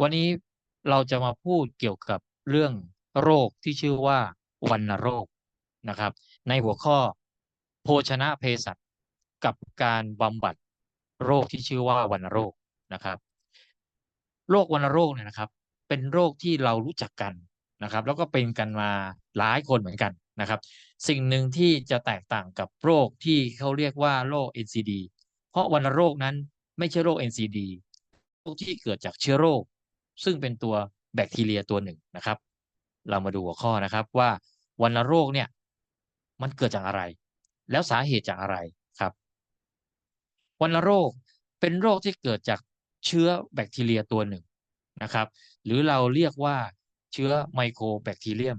วันนี้เราจะมาพูดเกี่ยวกับเรื่องโรคที่ชื่อว่าวัณโรคนะครับ ในหัวข้อโภชนะเภสัชกับการบำบัดโรคที่ชื่อว่าวัณโรคนะครับ โรควัณโรคเนี่ยนะครับ เป็นโรคที่เรารู้จักกันนะครับ แล้วก็เป็นกันมาหลายคนเหมือนกันนะครับ สิ่งหนึ่งที่จะแตกต่างกับโรคที่เขาเรียกว่าโรค NCD เพราะวัณโรคนั้นไม่ใช่โรค NCD โรคที่เกิดจากเชื้อโรค ซึ่งเป็นตัวแบคทีเรียตัวหนึ่งนะครับ เรามาดูหัวข้อนะครับว่าวัณโรคเนี่ยมันเกิดจากอะไร แล้วสาเหตุจากอะไรครับวัณโรคเป็นโรคที่เกิดจากเชื้อแบคทีเรียตัวหนึ่งนะครับ หรือเราเรียกว่าเชื้อไมโครแบคทีเรียม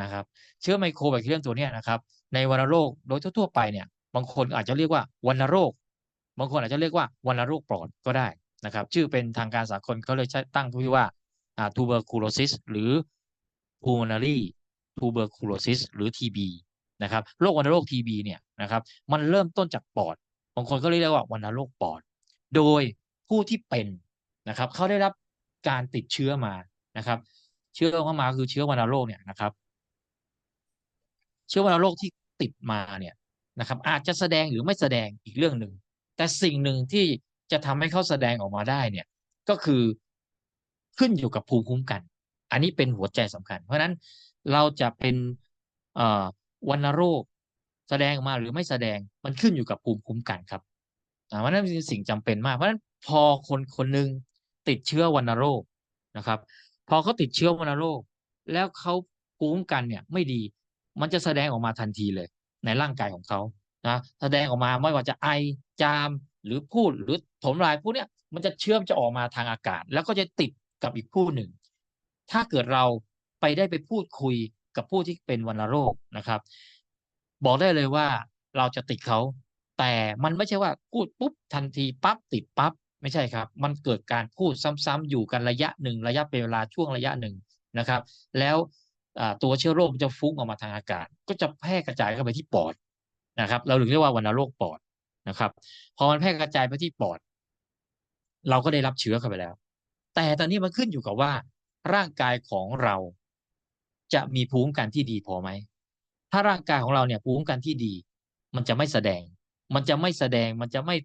นะครับ เชื้อไมโครแบคทีเรียมตัวนี้นะครับ ในวัณโรคโดยทั่วไปเนี่ย บางคนอาจจะเรียกว่าวัณโรค บางคนอาจจะเรียกว่าวัณโรคปอดก็ได้ นะครับชื่อเป็นทางการสากลเขาเลยใช้ตั้งชื่อว่าอ่า tuberculosis หรือ pulmonary tuberculosis หรือ TB นะครับโรควัณโรค TB เนี่ยนะครับมันเริ่มต้นจากปอดบางคนก็เรียกว่าวัณโรคปอด โดยผู้ที่เป็นนะครับเขาได้รับการติดเชื้อมานะครับ เชื้อเข้ามาคือเชื้อวัณโรคเนี่ยนะครับ เชื้อวัณโรคที่ติดมาเนี่ยนะครับ อาจจะแสดงหรือไม่แสดงอีกเรื่องหนึ่งแต่สิ่งหนึ่งที่ จะทำให้เขาแสดงออกมาได้เนี่ยก็คือขึ้นอยู่กับภูมิคุ้มกัน อันนี้เป็นหัวใจสำคัญ เพราะฉะนั้นเราจะเป็นวัณโรคแสดงออกมาหรือไม่แสดงมันขึ้นอยู่กับภูมิคุ้มกันครับเพราะนั้นเป็นสิ่งจำเป็นมากเพราะฉะนั้นพอคนคนหนึ่งติดเชื้อวัณโรคนะครับ พอเขาติดเชื้อวัณโรค แล้วเขาภูมิคุ้มกันเนี่ยไม่ดี มันจะแสดงออกมาทันทีเลย ในร่างกายของเขานะแสดงออกมาไม่ว่าจะไอจาม หรือพูดหรือถมลายพวกเนี้ยมันจะเชื่อมจะออกมาทางอากาศ แล้วก็จะติดกับอีกผู้หนึ่ง ถ้าเกิดเราไปได้ไปพูดคุยกับผู้ที่เป็นวัณโรคนะครับ บอกได้เลยว่าเราจะติดเขา แต่มันไม่ใช่ว่าพูดปุ๊บทันทีปั๊บติดปั๊บไม่ใช่ครับ มันเกิดการพูดซ้ำๆอยู่กันระยะหนึ่งระยะเป็นเวลาช่วงระยะหนึ่งนะครับ แล้วตัวเชื้อโรคจะฟุ้งออกมาทางอากาศ ก็จะแพร่กระจายเข้าไปที่ปอดนะครับ เราถึงเรียกว่าวัณโรคปอด นะครับ พอมันแพร่กระจายไปที่ปอด เราก็ได้รับเชื้อเข้าไปแล้ว แต่ตอนนี้มันขึ้นอยู่กับว่า ร่างกายของเราจะมีภูมิคุ้มกันที่ดีพอไหม ถ้าร่างกายของเราเนี่ยภูมิคุ้มกันที่ดี มันจะไม่แสดง มันจะไม่แสดง มันจะไม่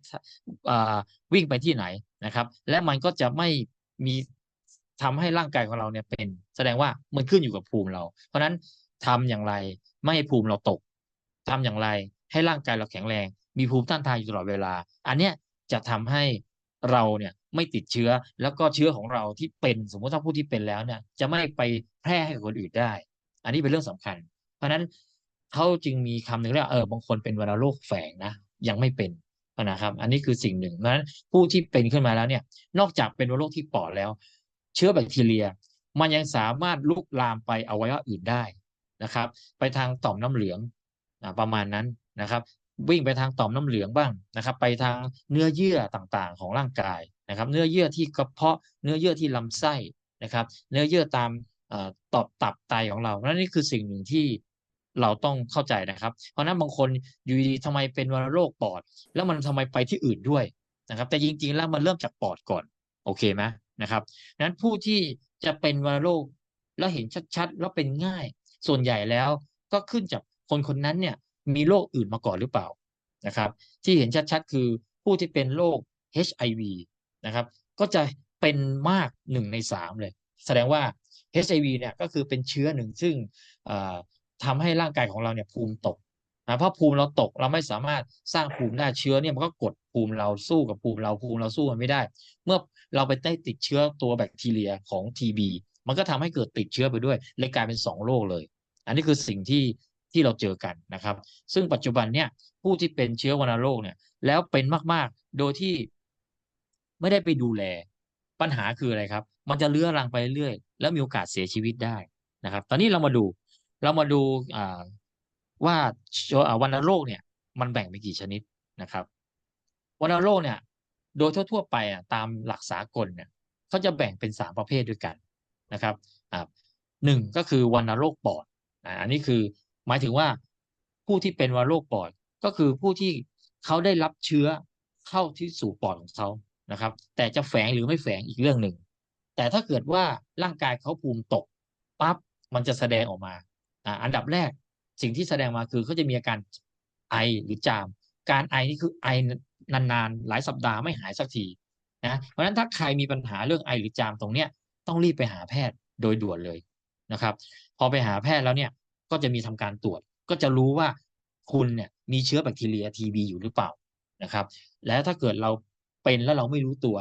วิ่งไปที่ไหนนะครับ และมันก็จะไม่มีทำให้ร่างกายของเราเนี่ยเป็น แสดงว่ามันขึ้นอยู่กับภูมิเรา เพราะฉะนั้นทำอย่างไรไม่ให้ภูมิเราตกทำอย่างไรให้ร่างกายเราแข็งแรง มีภูมิต้านทานอยู่ตลอดเวลา อันเนี้ยจะทำให้เราเนี่ยไม่ติดเชื้อแล้วก็เชื้อของเราที่เป็นสมมติถ้าผู้ที่เป็นแล้วเนี่ยจะไม่ไปแพร่ให้กับคนอื่นได้ อันนี้เป็นเรื่องสำคัญ เพราะฉะนั้นเขาจึงมีคำหนึ่งเรียกเออบางคนเป็นวัณโรคแฝงนะยังไม่เป็นนะครับ อันนี้คือสิ่งหนึ่งเพราะฉะนั้นผู้ที่เป็นขึ้นมาแล้วเนี่ยนอกจากเป็นวัณโรคที่ปอดแล้ว เชื้อแบคทีเรีย มันยังสามารถลุกลามไปอวัยวะอื่นได้นะครับ ไปทางต่อมน้ำเหลืองประมาณนั้นนะครับ วิ่งไปทางต่อมน้ำเหลืองบ้างนะครับ ไปทางเนื้อเยื่อต่างๆ ของร่างกายนะครับ เนื้อเยื่อที่กระเพาะเนื้อเยื่อที่ลำไส้นะครับ เนื้อเยื่อตามตอบตับไตของเรานั่นนี่คือสิ่งหนึ่งที่เราต้องเข้าใจนะครับ เพราะนั้นบางคนอยู่ดีทำไมเป็นวัณโรคปอด แล้วมันทำไมไปที่อื่นด้วยนะครับ แต่จริงๆแล้วมันเริ่มจากปอดก่อนโอเคไหมนะครับนั้นผู้ที่จะเป็นวัณโรคแล้วเห็นชัดๆ แล้วเป็นง่าย ส่วนใหญ่แล้วก็ขึ้นจากคนคนนั้นเนี่ย มีโรคอื่นมาก่อนหรือเปล่านะครับ ที่เห็นชัดๆ คือผู้ที่เป็นโรค HIV นะครับ ก็จะเป็นมากหนึ่งในสามเลย แสดงว่า HIV เนี่ยก็คือเป็นเชื้อหนึ่งซึ่งทำให้ร่างกายของเราเนี่ยภูมิตกนะเพราะภูมิเราตกเราไม่สามารถสร้างภูมิได้เชื้อเนี่ยมันก็กดภูมิเราสู้กับภูมิเราภูมิเราสู้มันไม่ได้ เมื่อเราไปได้ติดเชื้อตัวแบคทีเรียของ TB มันก็ทำให้เกิดติดเชื้อไปด้วยเลยกลายเป็นสองโรคเลย อันนี้คือสิ่งที่ ที่เราเจอกันนะครับ ซึ่งปัจจุบันเนี่ยผู้ที่เป็นเชื้อวัณโรคเนี่ย แล้วเป็นมาก ๆ โดยที่ไม่ได้ไปดูแล ปัญหาคืออะไรครับ มันจะเลื้อรังไปเรื่อยๆแล้วมีโอกาสเสียชีวิตได้นะครับ ตอนนี้เรามาดูเรามาดูว่าวัณโรคเนี่ย มันแบ่งเป็นกี่ชนิดนะครับวัณโรคเนี่ย โดยทั่วๆไปอะตามหลักสากลเนี่ยเขาจะแบ่งเป็นสามประเภทด้วยกันนะครับหนึ่งก็คือวัณโรคปอดอันนี้คือ หมายถึงว่าผู้ที่เป็นวัณโรคปอดก็คือผู้ที่เขาได้รับเชื้อเข้าที่สู่ปอดของเขานะครับ แต่จะแฝงหรือไม่แฝงอีกเรื่องหนึ่ง แต่ถ้าเกิดว่าร่างกายเขาภูมิตกปั๊บมันจะแสดงออกมาอันดับแรกสิ่งที่แสดงมาคือเขาจะมีอาการไอหรือจาม การไอนี่คือไอนานๆ หลายสัปดาห์ไม่หายสักทีนะเพราะฉะนั้นถ้าใครมีปัญหาเรื่องไอหรือจามตรงเนี้ยต้องรีบไปหาแพทย์โดยด่วนเลยนะครับ พอไปหาแพทย์แล้วเนี่ย ก็จะมีทำการตรวจ ก็จะรู้ว่าคุณเนี่ยมีเชื้อแบคทีเรียทีบีอยู่หรือเปล่านะครับ แล้วถ้าเกิดเราเป็นแล้วเราไม่รู้ตัว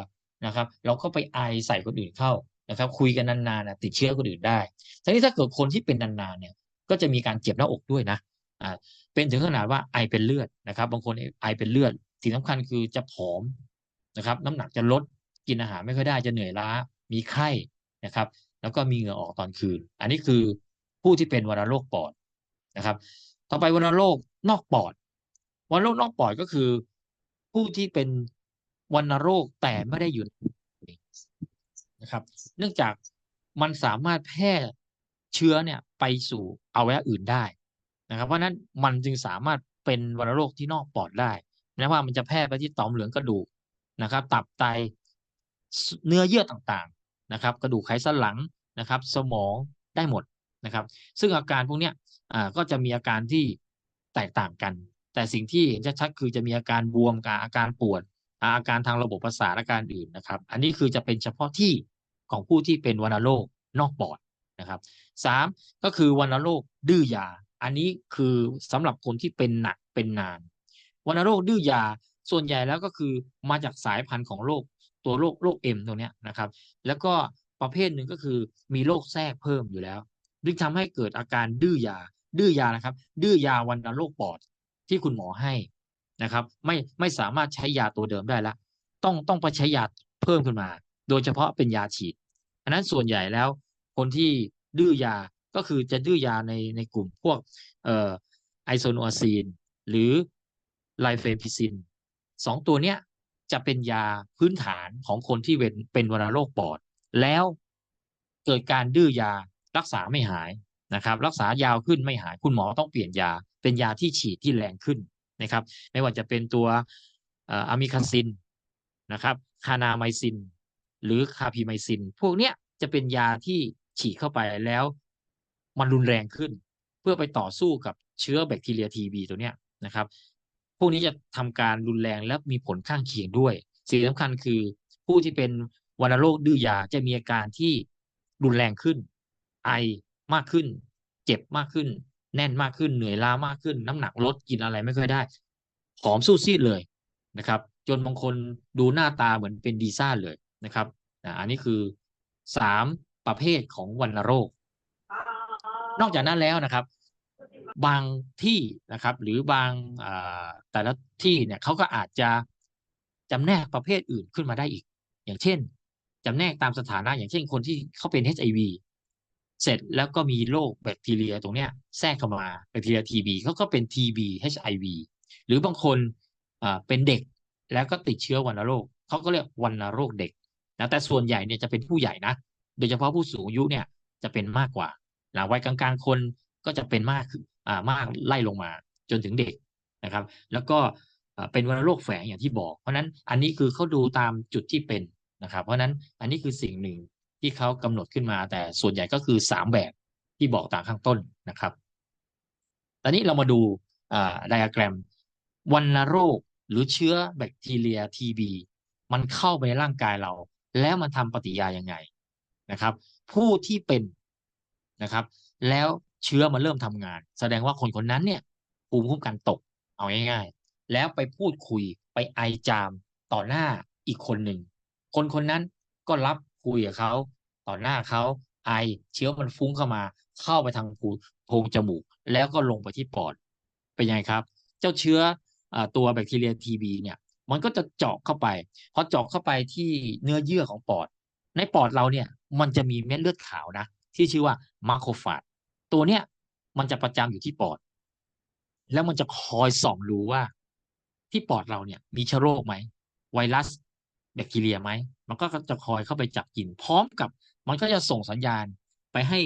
นะครับ เราก็ไปไอใส่คนอื่นเข้านะครับ คุยกันนานๆนะติดเชื้อคนอื่นได้ทีนี้ถ้าเกิดคนที่เป็นนานๆเนี่ย ก็จะมีการเจ็บหน้าอกด้วยนะอ่าเป็นถึงขนาดว่าไอเป็นเลือดนะครับ บางคนไอเป็นเลือดสิ่งสำคัญคือจะผอมนะครับ น้ำหนักจะลดกินอาหารไม่ค่อยได้จะเหนื่อยล้ามีไข้นะครับ แล้วก็มีเหงื่อออกตอนคืน อันนี้คือ ผู้ที่เป็นวัณโรคปอดนะครับ ต่อไปวัณโรคนอกปอดวัณโรคนอกปอดก็คือ ผู้ที่เป็นวัณโรคแต่ไม่ได้อยู่นะครับ เนื่องจากมันสามารถแพร่เชื้อเนี่ยไปสู่อวัยวะอื่นได้นะครับ เพราะนั้นมันจึงสามารถเป็นวัณโรคที่นอกปอดได้นะว่ามันจะแพร่ไปที่ต่อมเหลืองกระดูกนะครับ ตับไตเนื้อเยื่อต่างๆนะครับ กระดูกไขสันหลังนะครับ สมองได้หมด นะครับ ซึ่งอาการพวกนี้อ่าก็จะมีอาการที่แตกต่างกัน แต่สิ่งที่เห็นชัดๆคือจะมีอาการบวมกับอาการปวด อาการทางระบบประสาทอาการอื่นนะครับ อันนี้คือจะเป็นเฉพาะที่ของผู้ที่เป็นวัณโรคนอกปอดนะครับสามก็คือวัณโรคดื้อยา อันนี้คือสำหรับคนที่เป็นหนักเป็นนานวัณโรคดื้อยาส่วนใหญ่แล้วก็คือมาจากสายพันธุ์ของโรคตัวโรคโรคเอ็มตรงนี้นะครับ แล้วก็ประเภทหนึ่งก็คือมีโรคแทรกเพิ่มอยู่แล้ว ดึงทำให้เกิดอาการดื้อยา ดื้อยานะครับ ดื้อยาวัณโรคปอดที่คุณหมอให้นะครับ ไม่ไม่สามารถใช้ยาตัวเดิมได้ละ ต้องต้องไปใช้ยาเพิ่มขึ้นมา โดยเฉพาะเป็นยาฉีด อันนั้นส่วนใหญ่แล้ว คนที่ดื้อยาก็คือจะดื้อยาในในกลุ่มพวกเอ่อไอโซนอาซีนหรือไลเฟพิซินสองตัวเนี้ยจะเป็นยาพื้นฐานของคนที่เป็นเป็นวัณโรคปอด แล้วเกิดการดื้อยา รักษาไม่หายนะครับ รักษายาวขึ้นไม่หาย คุณหมอต้องเปลี่ยนยา เป็นยาที่ฉีดที่แรงขึ้นนะครับ ไม่ว่าจะเป็นตัวอะมิคาซินนะครับ คานาไมซิน หรือคาพีไมซิน พวกเนี้ยจะเป็นยาที่ฉีดเข้าไปแล้ว มันรุนแรงขึ้น เพื่อไปต่อสู้กับเชื้อแบคทีเรียทีบีตัวเนี้ยนะครับ พวกนี้จะทำการรุนแรงและมีผลข้างเคียงด้วย สิ่งสำคัญคือผู้ที่เป็นวัณโรคดื้อยาจะมีอาการที่รุนแรงขึ้น ไอมากขึ้น เจ็บมากขึ้น แน่นมากขึ้นเหนื่อยล้ามากขึ้น น้ำหนักลดกินอะไรไม่ค่อยได้ผอมสู้ซีดเลยนะครับ จนบางคนดูหน้าตาเหมือนเป็นดีซ่าเลยนะครับอันนี้คือสามประเภทของวัณโรคนอกจากนั้นแล้วนะครับ บางที่นะครับ หรือบางแต่ละที่เนี่ยเขาก็อาจจะจำแนกประเภทอื่นขึ้นมาได้อีก อย่างเช่นจำแนกตามสถานะ อย่างเช่นคนที่เขาเป็น HIV เสร็จแล้วก็มีโรคแบคทีเรียตรงเนี้ยแทรกเข้ามาแบคทีเรีย TB เขาก็เป็น TB HIV หรือบางคนเป็นเด็กแล้วก็ติดเชื้อวัณโรคเขาก็เรียกวัณโรคเด็กนะแต่ส่วนใหญ่เนี่ยจะเป็นผู้ใหญ่นะ โดยเฉพาะผู้สูงอายุเนี่ยจะเป็นมากกว่านะวัยกลางๆคนก็จะเป็นมากอ่ามากไล่ลงมาจนถึงเด็กนะครับ แล้วก็เป็นวัณโรคแฝงอย่างที่บอก เพราะนั้นอันนี้คือเขาดูตามจุดที่เป็นนะครับ เพราะนั้นอันนี้คือสิ่งหนึ่ง ที่เขากำหนดขึ้นมา แต่ส่วนใหญ่ก็คือสามแบบที่บอกตามข้างต้นนะครับ ตอนนี้เรามาดูไดอะแกรมวัณโรคหรือเชื้อแบคทีเรียทีบีมันเข้าไปในร่างกายเรา แล้วมันทำปฏิยายังไงนะครับ ผู้ที่เป็นนะครับ แล้วเชื้อมันเริ่มทำงาน แสดงว่าคนคนนั้นเนี่ยภูมิคุ้มกันตกเอาง่ายๆ แล้วไปพูดคุยไปไอจามต่อหน้าอีกคนหนึ่ง คนคนนั้นก็รับ คุยกับเขาต่อหน้าเขาไอเชื้อมันฟุ้งเข้ามา เข้าไปทางผูโพรงจมูก แล้วก็ลงไปที่ปอดเป็นยังไงครับ เจ้าเชื้อตัวแบคทีเรียทีบีเนี่ย มันก็จะเจาะเข้าไปพอเจาะเข้าไปที่เนื้อเยื่อของปอด ในปอดเราเนี่ยมันจะมีเม็ดเลือดขาวนะ ที่ชื่อว่ามาโครฟาจตัวเนี้ยมันจะประจำอยู่ที่ปอด แล้วมันจะคอยส่องดูว่า ที่ปอดเราเนี่ย มีเชื้อโรคไหมไวรัส แบคทีเรียไหม มันก็จะคอยเข้าไปจับกิน พร้อมกับ มันก็จะส่งสัญญาณไปให้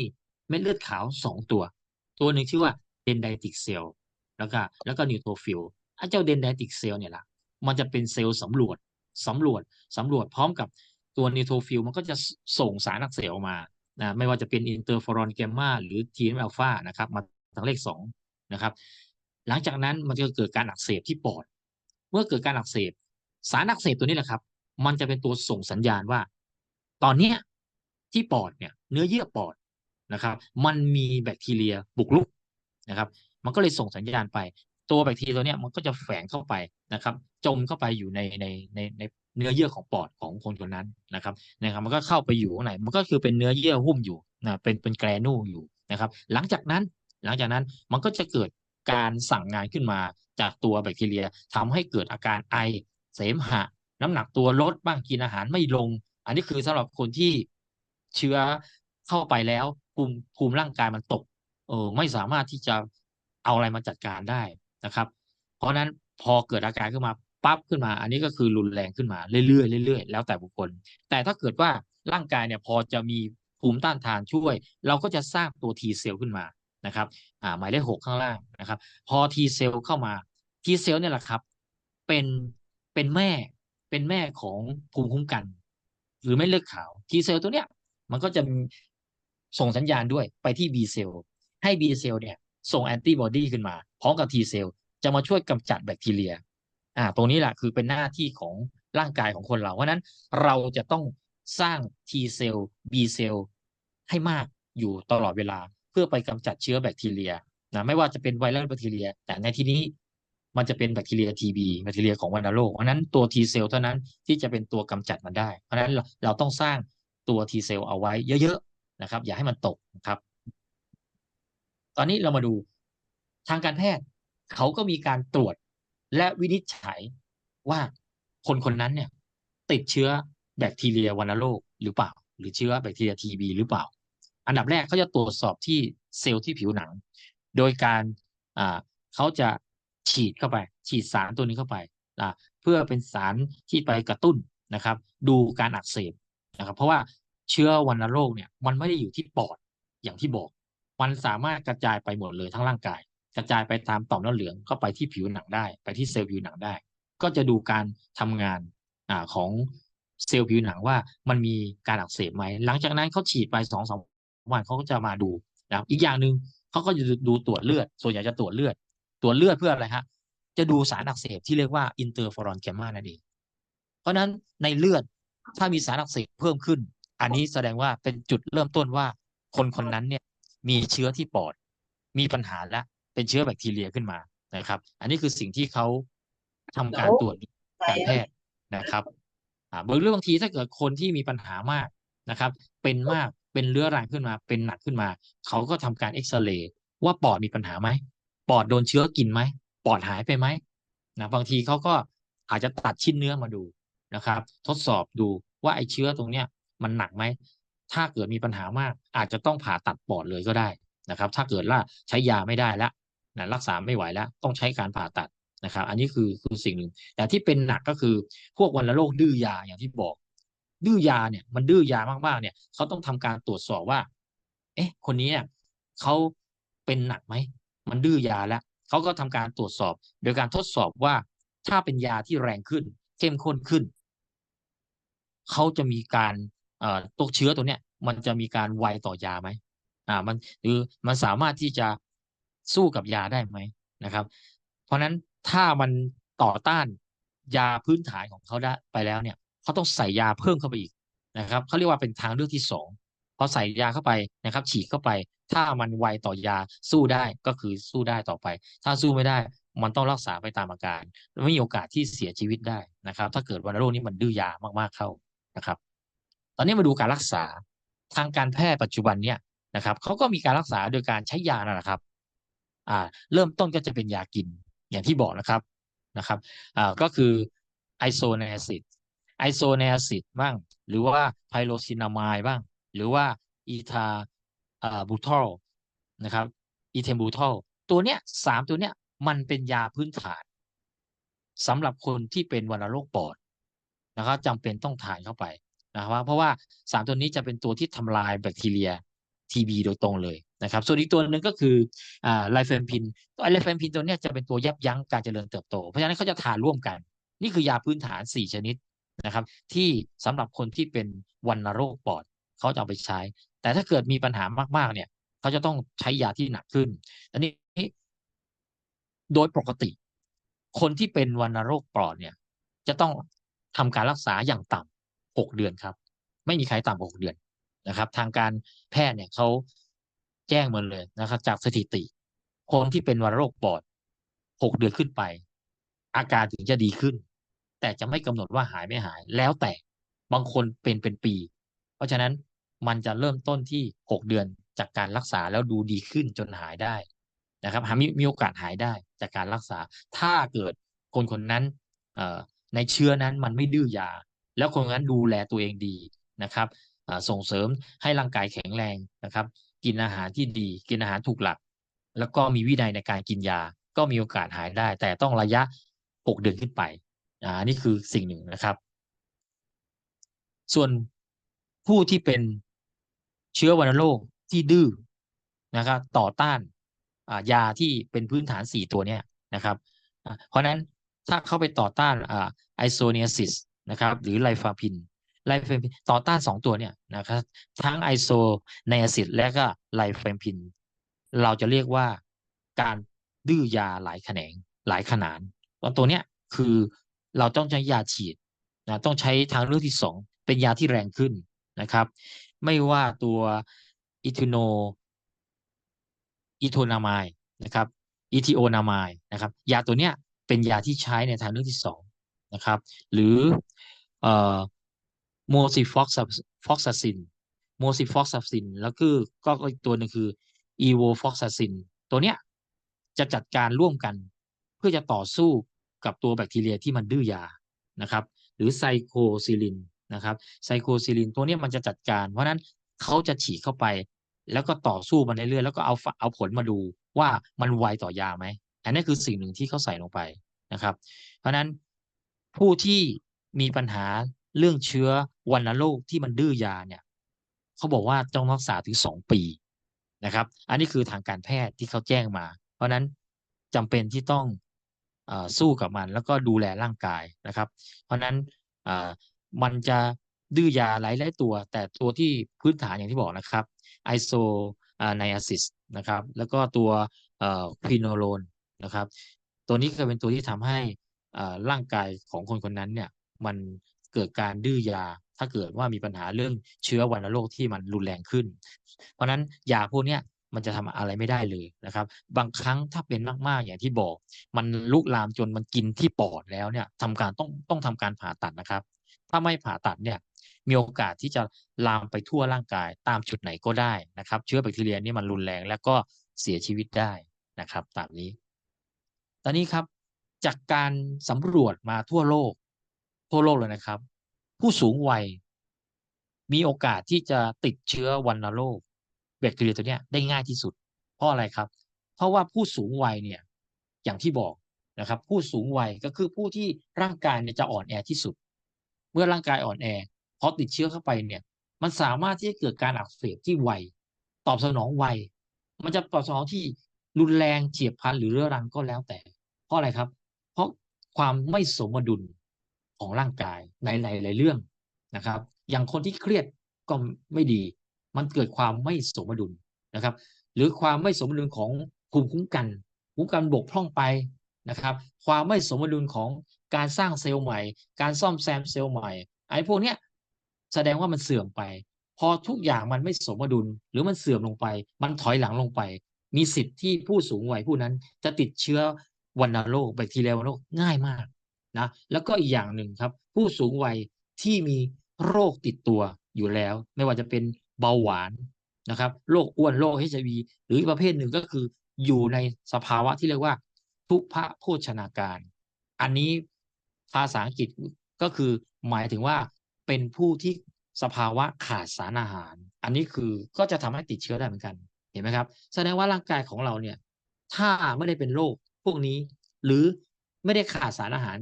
เม็ดเลือดขาวสองตัว ตัวหนึ่งชื่อว่าเดนไดติกเซลแล้วก็แล้วก็นิวโทฟิลไอ้เจ้าเดนไดติกเซลเนี่ยล่ะมันจะเป็นเซลล์สำรวจสำรวจสำรวจพร้อมกับตัวนิวโทรฟิลมันก็จะส่งสารอักเสบออกมานะไม่ว่าจะเป็นอินเตอร์ฟอรอนแกมมาหรือทีนอัลฟานะครับมาทางเลขสองนะครับ หลังจากนั้นมันจะเกิดการอักเสบที่ปอด เมื่อเกิดการอักเสบ สารอักเสบตัวนี้แหละครับ มันจะเป็นตัวส่งสัญญาณว่า ตอนเนี้ยที่ปอดเนี่ยเนื้อเยื่อปอดนะครับ มันมีแบคทีเรียบุกรุกนะครับ มันก็เลยส่งสัญญาณไป ตัวแบคทีเรียตัวเนี้ยมันก็จะแฝงเข้าไปนะครับ จมเข้าไปอยู่ในในในในเนื้อเยื่อของปอดของคนคนนั้นนะครับนะครับ มันก็เข้าไปอยู่ข้างในมันก็คือเป็นเนื้อเยื่อหุ้มอยู่นะเป็นเป็นแกรนูอยู่นะครับ หลังจากนั้นหลังจากนั้นมันก็จะเกิดการสั่งงานขึ้นมาจากตัวแบคทีเรียทำให้เกิดอาการไอเสมหะ น้ำหนักตัวลดบ้างกินอาหารไม่ลง อันนี้คือสำหรับคนที่เชื้อเข้าไปแล้วภูมิภูมิร่างกายมันตก เออไม่สามารถที่จะเอาอะไรมาจัดการได้นะครับ เพราะฉะนั้นพอเกิดอาการขึ้นมาปั๊บขึ้นมา อันนี้ก็คือรุนแรงขึ้นมาเรื่อยๆเรื่อยๆแล้วแต่บุคคล แต่ถ้าเกิดว่าร่างกายเนี่ยพอจะมีภูมิต้านทานช่วย เราก็จะสร้างตัว T เซลล์ขึ้นมานะครับ อ่าหมายเลขหกข้างล่างนะครับ พอ T เซลล์เข้ามา T เซลล์เนี่ยแหละครับ เป็นเป็นแม่ เป็นแม่ของภูมิคุ้มกัน หรือไม่เลือดขาว T เซลล์ตัวเนี้ยมันก็จะส่งสัญญาณด้วยไปที่ B เซลล์ให้ B เซลล์เนี่ย ส่งแอนติบอดีขึ้นมา พร้อมกับ T เซลล์จะมาช่วยกำจัดแบคทีเรีย อ่า ตรงนี้แหละคือเป็นหน้าที่ของร่างกายของคนเรา เพราะนั้นเราจะต้องสร้าง T เซลล์ B เซลล์ให้มากอยู่ตลอดเวลา เพื่อไปกำจัดเชื้อแบคทีเรียนะไม่ว่าจะเป็นไวรัสแบคทีเรีย แต่ในที่นี้ มันจะเป็นแบคทีเรีย TB แบคทีเรียของวัณโรคเพราะนั้นตัว T เซลล์เท่านั้นที่จะเป็นตัวกำจัดมันได้ เพราะนั้นเราเราต้องสร้างตัว T เซลล์เอาไว้เยอะๆนะครับ อย่าให้มันตกนะครับ ตอนนี้เรามาดูทางการแพทย์ เขาก็มีการตรวจและวินิจฉัยว่าคนคนนั้นเนี่ย ติดเชื้อแบคทีเรียวัณโรคหรือเปล่า หรือเชื้อแบคทีเรียทีบีหรือเปล่า อันดับแรกเขาจะตรวจสอบที่เซลล์ที่ผิวหนัง โดยการอ่าเขาจะ ฉีดเข้าไป ฉีดสารตัวนี้เข้าไปอ่าเพื่อเป็นสารที่ไปกระตุ้นนะครับ ดูการอักเสบนะครับ เพราะว่าเชื้อวัณโรคเนี่ยมันไม่ได้อยู่ที่ปอดอย่างที่บอก มันสามารถกระจายไปหมดเลยทั้งร่างกาย กระจายไปตามต่อมน้ำเหลืองก็ไปที่ผิวหนังได้ ไปที่เซลล์ผิวหนังได้ ก็จะดูการทำงานอ่าของเซลล์ผิวหนังว่ามันมีการอักเสบไหม หลังจากนั้นเขาฉีดไปสองสามวันเขาก็จะมาดูนะครับอีกอย่างหนึ่งเขาก็จะดูตรวจเลือด ส่วนใหญ่จะตรวจเลือด ตรวจเลือดเพื่ออะไรฮะ จะดูสารอักเสบที่เรียกว่าอินเตอร์ฟอรอนแกมมานั่นเอง เพราะฉะนั้นในเลือดถ้ามีสารอักเสบเพิ่มขึ้น อันนี้แสดงว่าเป็นจุดเริ่มต้นว่าคนคนนั้นเนี่ยมีเชื้อที่ปอด มีปัญหาและเป็นเชื้อแบคทีเรียขึ้นมานะครับ อันนี้คือสิ่งที่เขาทำการตรวจการแพทย์นะครับอ่าบางเรื่องบางทีถ้าเกิดคนที่มีปัญหามากนะครับ เป็นมากเป็นเรื้อรังขึ้นมา เป็นหนักขึ้นมา เขาก็ทำการเอ็กซเรย์ว่าปอดมีปัญหาไหมป อดโดนเชื้อกินไหมปอดหายไปไหมนะบางทีเขาก็อาจจะตัดชิ้นเนื้อมาดูนะครับ ทดสอบดูว่าไอ้เชื้อตรงเนี้ยมันหนักไหมถ้าเกิดมีปัญหามาก อาจจะต้องผ่าตัดปอดเลยก็ได้นะครับ ถ้าเกิดว่าใช้ยาไม่ได้แล้วนะรักษาไม่ไหวแล้ว ต้องใช้การผ่าตัดนะครับ อันนี้คือคือสิ่งหนึ่งแต่ที่เป็นหนักก็คือพวกวัณโรคดื้อยาอย่างที่บอก ดื้อยาเนี่ยมันดื้อยามากๆเนี่ยเขาต้องทำการตรวจสอบว่า เอ๊ะ คนนี้เขาเป็นหนักไหม มันดื้อยาแล้วเขาก็ทำการตรวจสอบ โดยการทดสอบว่าถ้าเป็นยาที่แรงขึ้น เข้มข้นขึ้นเขาจะมีการตัวเชื้อตัวเนี้ย มันจะมีการไวต่อยาไหมอ่า มันหรือมันสามารถที่จะสู้กับยาได้ไหมนะครับ เพราะฉะนั้นถ้ามันต่อต้านยาพื้นฐานของเขาได้ไปแล้วเนี่ยเขาต้องใส่ยาเพิ่มเข้าไปอีกนะครับเขาเรียกว่าเป็นทางเลือกที่สอง อใส่ยาเข้าไปนะครับ ฉีดเข้าไป ถ้ามันไวต่อยาสู้ได้ก็คือสู้ได้ต่อไป ถ้าสู้ไม่ได้มันต้องรักษาไปตามอาการไม่มีโอกาสที่เสียชีวิตได้นะครับ ถ้าเกิดวัณโรคนี้มันดื้อยามากๆเข้านะครับ ตอนนี้มาดูการรักษาทางการแพทย์ปัจจุบันเนี่ยนะครับเขาก็มีการรักษาโดยการใช้ยานะครับ อ่า เริ่มต้นก็จะเป็นยากินอย่างที่บอกนะครับนะครับอ่าก็คือไอโซเนซิดไอโซเนซิดบ้าง หรือว่าไพโรซินามายบ้าง หรือว่าอีทาอ่าบูทอลนะครับอีเทมบูทอลตัวเนี้ยสามตัวเนี้ยมันเป็นยาพื้นฐานสำหรับคนที่เป็นวัณโรคปอดนะครับจำเป็นต้องทานเข้าไปนะครับเพราะว่าสารตัวนี้จะเป็นตัวที่ทำลายแบคทีเรีย TB โดยตรงเลยนะครับส่วนอีกตัวหนึ่งก็คืออ่าไลเฟมพินตัวไลเฟมพินตัวนี้จะเป็นตัวยับยั้งการเจริญเติบโต เพราะฉะนั้นเขาจะทานร่วมกัน นี่คือยาพื้นฐาน 4 ชนิดนะครับ ที่สำหรับคนที่เป็นวัณโรคปอด เขาจะเอาไปใช้ แต่ถ้าเกิดมีปัญหามาก ๆ เนี่ยเขาจะต้องใช้ยาที่หนักขึ้นอันนี้โดยปกติ คนที่เป็นวัณโรคปอดเนี่ย จะต้องทำการรักษาอย่างต่ำหกเดือนครับ ไม่มีใครต่ำกว่าหกเดือนนะครับ ทางการแพทย์เนี่ยเขาแจ้งมาเลยนะครับ จากสถิติ คนที่เป็นวัณโรคปอดหกเดือนขึ้นไป อาการถึงจะดีขึ้น แต่จะไม่กำหนดว่าหายไม่หายแล้วแต่บางคนเป็นเป็นปี เพราะฉะนั้น มันจะเริ่มต้นที่หกเดือนจากการรักษาแล้วดูดีขึ้นจนหายได้นะครับหามีมีโอกาสหายได้จากการรักษา ถ้าเกิดคนคนนั้นในเชื้อนั้นมันไม่ดื้อยา แล้วคนนั้นดูแลตัวเองดีนะครับส่งเสริมให้ร่างกายแข็งแรงนะครับ กินอาหารที่ดี กินอาหารถูกหลัก แล้วก็มีวินัยในการกินยา ก็มีโอกาสหายได้ แต่ต้องระยะหกเดือนขึ้นไปอ่านี่คือสิ่งหนึ่งนะครับ ส่วนผู้ที่เป็น เชื้อวัณโรคที่ดื้อนะครับต่อต้านยาที่เป็นพื้นฐานสี่ตัวเนี้ยนะครับ เพราะนั้นถ้าเข้าไปต่อต้านไอโซเนียซิสนะครับหรือไลฟาพินไลฟาพินต่อต้านสองตัวเนี่ยนะครับทั้งไอโซเนียซิสและก็ไลฟาพิน เราจะเรียกว่าการดื้อยาหลายแขนงหลายขนานตัวเนี้ยคือเราต้องใช้ยาฉีดนะต้องใช้ทางเลือกที่สองเป็นยาที่แรงขึ้นนะครับ ไม่ว่าตัวอิทูโนอีโทนามายนะครับอีทีโอนามายนะครับ ยาตัวเนี้ยเป็นยาที่ใช้ในทางเลือกที่สองนะครับ หรือเอ่อโมซิฟอกฟอกซาซินโมซิฟอกซาซินแล้วก็ก็อีกตัวหนึ่งคืออีโวฟอกซาซินตัวเนี้ยจะจัดการร่วมกันเพื่อจะต่อสู้กับตัวแบคทีเรียที่มันดื้อยานะครับ หรือไซโคซิลิน นะครับไซโคซิลินตัวนี้มันจะจัดการ เพราะนั้นเขาจะฉีดเข้าไป แล้วก็ต่อสู้มันเรื่อยๆแล้วก็เอาเอาผลมาดูว่ามันไวต่อยาไหมอันนี้คือสิ่งหนึ่งที่เขาใส่ลงไปนะครับ เพราะนั้นผู้ที่มีปัญหาเรื่องเชื้อวัณโรคที่มันดื้อยาเนี่ยเขาบอกว่าต้องรักษาถึงสองปีนะครับ อันนี้คือทางการแพทย์ที่เขาแจ้งมา เพราะนั้นจำเป็นที่ต้องอสู้กับมันแล้วก็ดูแลร่างกายนะครับ เพราะนั้น มันจะดื้อยาหลายหลายตัว แต่ตัวที่พื้นฐานอย่างที่บอกนะครับไอโซไนอาซิสนะครับแล้วก็ตัวควินโลนนะครับ ตัวนี้ก็เป็นตัวที่ทำให้ร่างกายของคนคนนั้นเนี่ยมันเกิดการดื้อยา ถ้าเกิดว่ามีปัญหาเรื่องเชื้อวัณโรคที่มันรุนแรงขึ้น เพราะนั้นยาพวกนี้มันจะทำอะไรไม่ได้เลยนะครับ บางครั้งถ้าเป็นมากๆอย่างที่บอก มันลุกลามจนมันกินที่ปอดแล้วเนี่ยทำการต้องต้องทำการผ่าตัดนะครับ ถ้าไม่ผ่าตัดเนี่ยมีโอกาสที่จะลามไปทั่วร่างกายตามจุดไหนก็ได้นะครับ เชื้อแบคทีเรียนี่มันรุนแรงแล้วก็เสียชีวิตได้นะครับตามนี้ ตอนนี้ครับจากการสำรวจมาทั่วโลก ทั่วโลกเลยนะครับ ผู้สูงวัย มีโอกาสที่จะติดเชื้อวัณโรคแบคทีเรียตัวนี้ได้ง่ายที่สุด เพราะอะไรครับ เพราะว่าผู้สูงวัยเนี่ยอย่างที่บอกนะครับ ผู้สูงวัยก็คือผู้ที่ร่างกายเนี่ยจะอ่อนแอที่สุด เมื่อร่างกายอ่อนแอพอติดเชื้อเข้าไปเนี่ย มันสามารถที่จะเกิดการอักเสบที่ไวตอบสนองไวมันจะตอบสนองที่รุนแรงเฉียบพลันหรือเรื้อรังก็แล้วแต่ เพราะอะไรครับ เพราะความไม่สมดุลของร่างกายในหลายๆเรื่องนะครับ อย่างคนที่เครียดก็ไม่ดี มันเกิดความไม่สมดุลนะครับ หรือความไม่สมดุลของภูมิคุ้มกันภูมิคุ้มกันบกพร่องไป นะครับ ความไม่สมดุลของการสร้างเซลล์ใหม่ การซ่อมแซมเซลล์ใหม่ ไอ้พวกเนี้ยแสดงว่ามันเสื่อมไป พอทุกอย่างมันไม่สมดุลหรือมันเสื่อมลงไป มันถอยหลังลงไป มีสิทธิ์ที่ผู้สูงวัยผู้นั้นจะติดเชื้อวัณโรคแบคทีเรียวัณโรคง่ายมากนะแล้วก็อีกอย่างหนึ่งครับ ผู้สูงวัยที่มีโรคติดตัวอยู่แล้ว ไม่ว่าจะเป็นเบาหวานนะครับโรคอ้วนโรคเอชไอวีหรือประเภทหนึ่งก็คืออยู่ในสภาวะที่เรียกว่า ทุพะโภชนาการ อันนี้ภาษาอังกฤษก็คือหมายถึงว่าเป็นผู้ที่สภาวะขาดสารอาหาร อันนี้คือก็จะทำให้ติดเชื้อได้เหมือนกันเห็นไหมครับ แสดงว่าร่างกายของเราเนี่ย ถ้าไม่ได้เป็นโรคพวกนี้ หรือไม่ได้ขาดสารอาหาร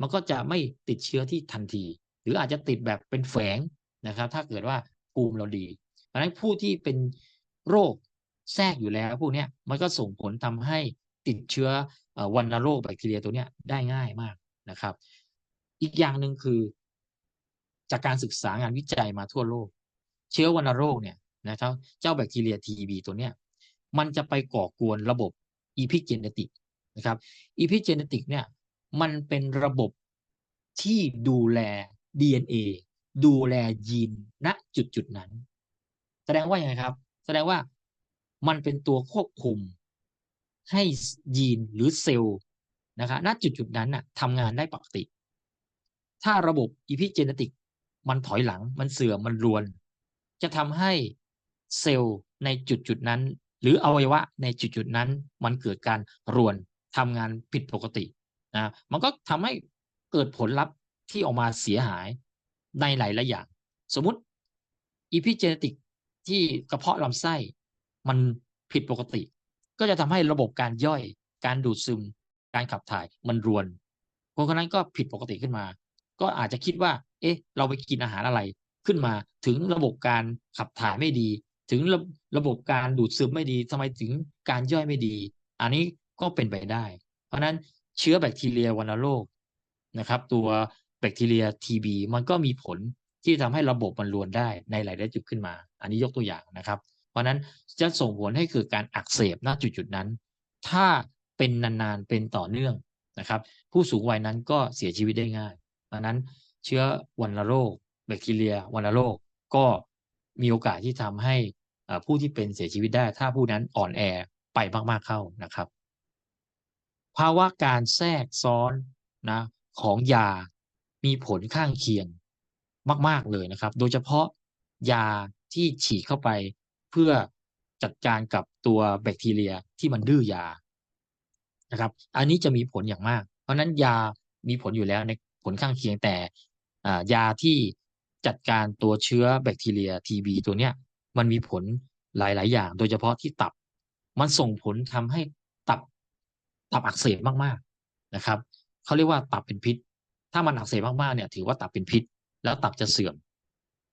มันก็จะไม่ติดเชื้อที่ทันที หรืออาจจะติดแบบเป็นแฝงนะครับ ถ้าเกิดว่าภูมิเราดีเพราะฉะนั้นผู้ที่เป็นโรคแทรกอยู่แล้วพวกนี้มันก็ส่งผลทำให้ติดเชื้อ วัณโรคแบคทีเรียตัวนี้ได้ง่ายมากนะครับ อีกอย่างหนึ่งคือ จากการศึกษางานวิจัยมาทั่วโลก เชื้อวัณโรคเนี่ยนะครับ เจ้าแบคทีเรีย TB ตัวเนี้ยมันจะไปก่อกวนระบบ epigenetic นะครับ epigenetic เนี่ยมันเป็นระบบที่ดูแล DNA ดูแลยีนณจุดจุดนั้น แสดงว่าอย่างไรครับ แสดงว่ามันเป็นตัวควบคุม ให้ยีนหรือเซลล์นะครับณจุดจุดนั้นน่ะทำงานได้ปกติ ถ้าระบบอีพิเจเนติกมันถอยหลังมันเสื่อมมันรวน จะทำให้เซลล์ในจุดจุดนั้น หรืออวัยวะในจุดจุดนั้น มันเกิดการรวนทำงานผิดปกตินะมันก็ทำให้เกิดผลลัพธ์ที่ออกมาเสียหายในหลายหลายอย่าง สมมุติอีพิเจเนติกที่กระเพาะลำไส้มันผิดปกติ ก็จะทำให้ระบบการย่อย การดูดซึม การขับถ่ายมันรวน คนคนนั้นก็ผิดปกติขึ้นมา ก็อาจจะคิดว่า เอ๊ะ เราไปกินอาหารอะไรขึ้นมา ถึงระบบการขับถ่ายไม่ดี ถึงระระบบการดูดซึมไม่ดีทำไมถึงการย่อยไม่ดี อันนี้ก็เป็นไปได้ เพราะนั้นเชื้อแบคทีเรียวัณโรคนะครับ ตัวแบคทีเรีย TB มันก็มีผลที่ทำให้ระบบมันรวนได้ในหลายๆจุดขึ้นมา อันนี้ยกตัวอย่างนะครับ เพราะนั้นจะส่งผลให้เกิดการอักเสบณจุดจุดนั้น ถ้าเป็นนานๆเป็นต่อเนื่องนะครับ ผู้สูงวัยนั้นก็เสียชีวิตได้ง่ายเพราะนั้นเชื้อวัณโรค แบคทีเรียวัณโรคก็มีโอกาสที่ทำให้ผู้ที่เป็นเสียชีวิตได้ ถ้าผู้นั้นอ่อนแอไปมากๆเข้านะครับ ภาวะการแทรกซ้อนนะของยามีผลข้างเคียงมาก ๆ เลยนะครับ โดยเฉพาะยาที่ฉีดเข้าไป เพื่อจัดการกับตัวแบคทีเรียที่มันดื้อยานะครับ อันนี้จะมีผลอย่างมาก เพราะนั้นยามีผลอยู่แล้วในผลข้างเคียงแต่ยาที่จัดการตัวเชื้อแบคทีเรีย TB ตัวเนี้ยมันมีผลหลาย ๆ อย่าง โดยเฉพาะที่ตับ มันส่งผลทำให้ตับตับอักเสบมาก ๆ นะครับเขาเรียกว่าตับเป็นพิษ ถ้ามันอักเสบมาก ๆ เนี่ยถือว่าตับเป็นพิษ แล้วตับจะเสื่อม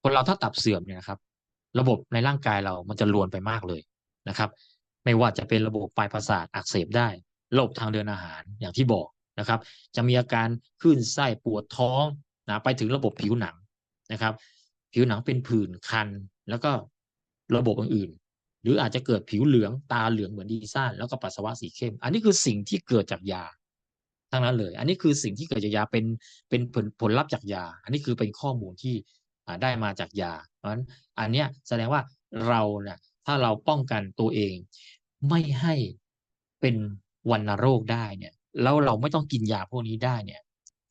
คนเราถ้าตับเสื่อมเนี่ยนะครับ ระบบในร่างกายเรามันจะรวนไปมากเลยนะครับ ไม่ว่าจะเป็นระบบปลายประสาทอักเสบได้ระบบทางเดินอาหารอย่างที่บอกนะครับ จะมีอาการคลื่นไส้ปวดท้องนะไปถึงระบบผิวหนังนะครับ ผิวหนังเป็นผื่นคัน แล้วก็ระบบอื่นๆ หรืออาจจะเกิดผิวเหลืองตาเหลืองเหมือนดีซ่านแล้วก็ปัสสาวะสีเข้ม อันนี้คือสิ่งที่เกิดจากยาทั้งนั้นเลย อันนี้คือสิ่งที่เกิดจากยาเป็นเป็นผลผลลัพธ์จากยา อันนี้คือเป็นข้อมูลที่ ได้มาจากยา เพราะฉะนั้นอันเนี้ยแสดงว่าเราเนี่ยถ้าเราป้องกันตัวเอง ไม่ให้เป็นวัณโรคได้เนี่ยแล้วเราไม่ต้องกินยาพวกนี้ได้เนี่ย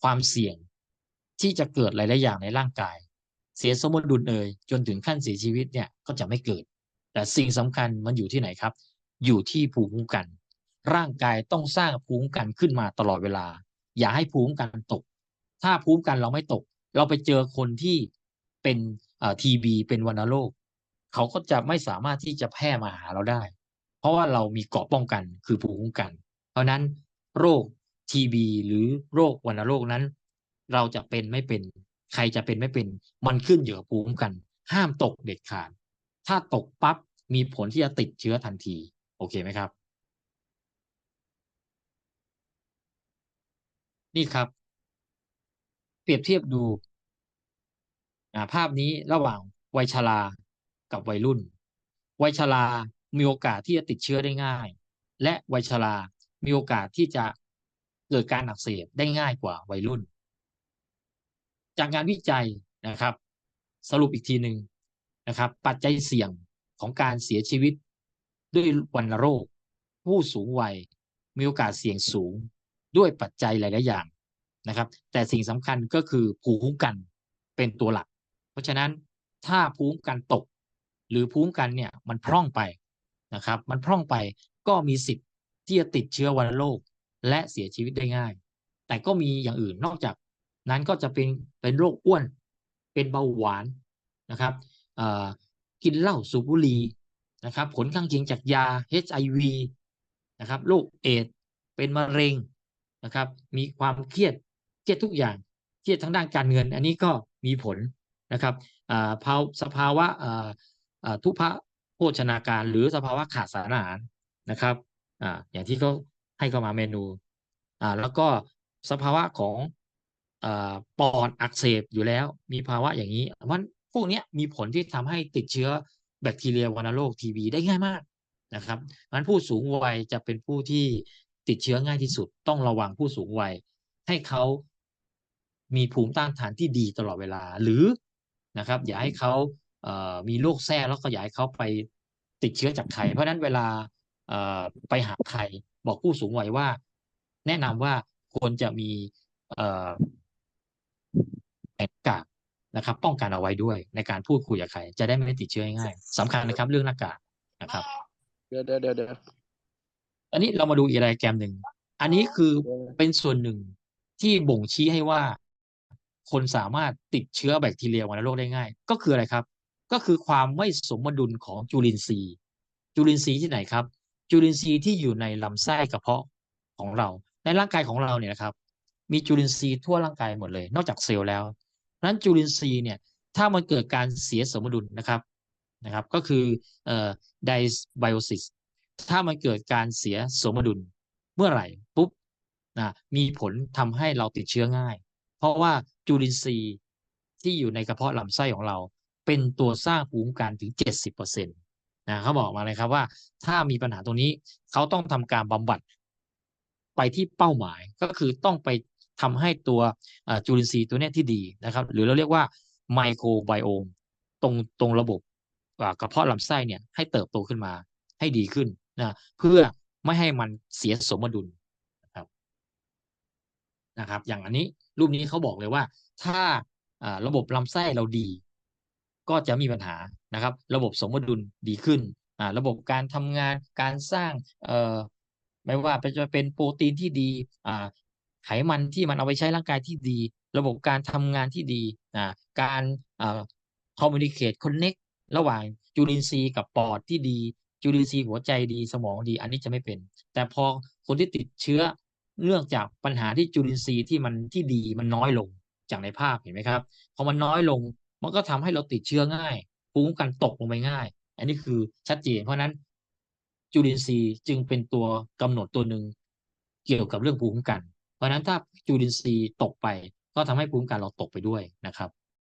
ความเสี่ยงที่จะเกิดหลายๆอย่างในร่างกาย เสียสมดุลเอ่ยจนถึงขั้นเสียชีวิตเนี่ยก็จะไม่เกิด แต่สิ่งสำคัญมันอยู่ที่ไหนครับ อยู่ที่ภูมิคุ้มกัน ร่างกายต้องสร้างภูมิคุ้มกันขึ้นมาตลอดเวลา อย่าให้ภูมิคุ้มกันตก ถ้าภูมิคุ้มกันเราไม่ตก เราไปเจอคนที่ เป็นทีบีเป็นวัณโรคเขาก็จะไม่สามารถที่จะแพร่มาหาเราได้ เพราะว่าเรามีเกราะป้องกันคือภูมิคุ้มกัน เพราะนั้นโรคทีบีหรือโรควัณโรคนั้น เราจะเป็นไม่เป็นใครจะเป็นไม่เป็น มันขึ้นอยู่กับภูมิคุ้มกัน ห้ามตกเด็ดขาด ถ้าตกปั๊บมีผลที่จะติดเชื้อทันที โอเคไหมครับ นี่ครับ เปรียบเทียบดู ภาพนี้ระหว่างวัยชรากับวัยรุ่น วัยชรามีโอกาสที่จะติดเชื้อได้ง่าย และวัยชรามีโอกาสที่จะเกิดการอักเสบได้ง่ายกว่าวัยรุ่น จากงานวิจัยนะครับ สรุปอีกทีหนึ่งนะครับ ปัจจัยเสี่ยงของการเสียชีวิตด้วยวัณโรค ผู้สูงวัยมีโอกาสเสี่ยงสูงด้วยปัจจัยหลาย ๆ อย่างนะครับ แต่สิ่งสำคัญก็คือภูมิคุ้มกันเป็นตัวหลัก ราะฉะนั้นถ้าภูมิคุ้มกันตก หรือภูมิคุ้มกันเนี่ยมันพร่องไปนะครับ มันพร่องไปก็มีสิทธิ์ที่จะติดเชื้อวัณโรคและเสียชีวิตได้ง่าย แต่ก็มีอย่างอื่นนอกจากนั้นก็จะเป็นเป็นโรคอ้วน เป็นเบาหวานนะครับกินเหล้าสูบบุหรี่นะครับ ผลข้างเคียงจากยา HIV นะครับโรคเอดเป็นมะเร็งนะครับ มีความเครียดเครียดทุกอย่างเครียดทั้งด้านการเงิน อันนี้ก็มีผล นะครับภาสภาวะทุพพโภชนาการหรือสภาวะขาดสารอาหารนะครับออย่างที่เขาให้เข้ามาเมนูอ่าแล้วก็สภาวะของอ่อปอดอักเสบอยู่แล้ว มีภาวะอย่างนี้มันพวกนี้มีผลที่ทำให้ติดเชื้อแบคทีเรียวัณโรคทีบีได้ง่ายมากนะครับมันผู้สูงวัยจะเป็นผู้ที่ติดเชื้อง่ายที่สุด ต้องระวังผู้สูงวัย ให้เขามีภูมิต้านทานที่ดีตลอดเวลา หรือ นะครับ อย่าให้เขาเอ่อมีโรคแทรกแล้วก็อย่าให้เขาไปติดเชื้อจากใครเพราะฉะนั้นเวลาเอ่อไปหาใครบอกผู้สูงวัยว่า แนะนำว่าควรจะมีเอ่อแผนกากนะครับ ป้องกันเอาไว้ด้วยในการพูดคุยกับใครจะได้ไม่ติดเชื้อง่ายๆสำคัญนะครับ เรื่องหน้ากากนะครับเดี๋ยวเดี๋ยวเดี๋ยวเดี๋ยวอันนี้เรามาดูอีกรายแกรมหนึ่งอันนี้คือเป็นส่วนหนึ่งที่บ่งชี้ให้ว่า คนสามารถติดเชื้อแบคทีเรียวัณโรคได้ง่าย ก็คืออะไรครับ ก็คือความไม่สมดุลของจุลินทรีย์ จุลินทรีย์ที่ไหนครับ จุลินทรีย์ที่อยู่ในลำไส้กระเพาะของเรา ในร่างกายของเราเนี่ยนะครับ มีจุลินทรีย์ทั่วร่างกายหมดเลย นอกจากเซลล์แล้วนั้นจุลินทรีย์เนี่ย ถ้ามันเกิดการเสียสมดุลนะครับนะครับ ก็คือเอ่อ dysbiosis ถ้ามันเกิดการเสียสมดุลเมื่อไหร่ปุ๊บนะมีผลทำให้เราติดเชื้อง่าย เพราะว่าจุลินทรีย์ที่อยู่ในกระเพาะลำไส้ของเรา เป็นตัวสร้างภูมิคุ้มกันถึง 70%นะเขาบอกมาเลยครับว่า ถ้ามีปัญหาตรงนี้เขาต้องทำการบำบัดไปที่เป้าหมายก็คือต้องไปทำให้ตัวจุลินทรีย์ตัวนี้ที่ดีนะครับ หรือเราเรียกว่าไมโครไบโอมตรงตรงระบบกระเพาะลำไส้เนี่ยให้เติบโตขึ้นมาให้ดีขึ้นนะเพื่อไม่ให้มันเสียสมดุล นะครับ อย่างอันนี้รูปนี้เขาบอกเลยว่า ถ้าระบบลำไส้เราดี ก็จะมีปัญหานะครับ ระบบสมดุลดีขึ้นระบบการทำงานการสร้างไม่ว่าจะเป็นโปรตีนที่ดีไขมันที่มันเอาไปใช้ร่างกายที่ดี ระบบการทำงานที่ดีการคอมมูนิเคตคอนเน็กระหว่างจุลินทรีย์กับปอดที่ดี จุลินทรีย์หัวใจดีสมองดี อันนี้จะไม่เป็น แต่พอคนที่ติดเชื้อ เนื่องจากปัญหาที่จุลินทรีย์ที่มันที่ดีมันน้อยลงจากในภาพเห็นไหมครับพอมันน้อยลงมันก็ทำให้เราติดเชื้อง่ายภูมิคุ้มกันตกลงไปง่าย อันนี้คือชัดเจน เพราะนั้นจุลินทรีย์จึงเป็นตัวกำหนดตัวหนึ่งเกี่ยวกับเรื่องภูมิคุ้มกัน เพราะนั้นถ้าจุลินทรีย์ตกไป ก็ทำให้ภูมิคุ้มกันเราตกไปด้วยนะครับ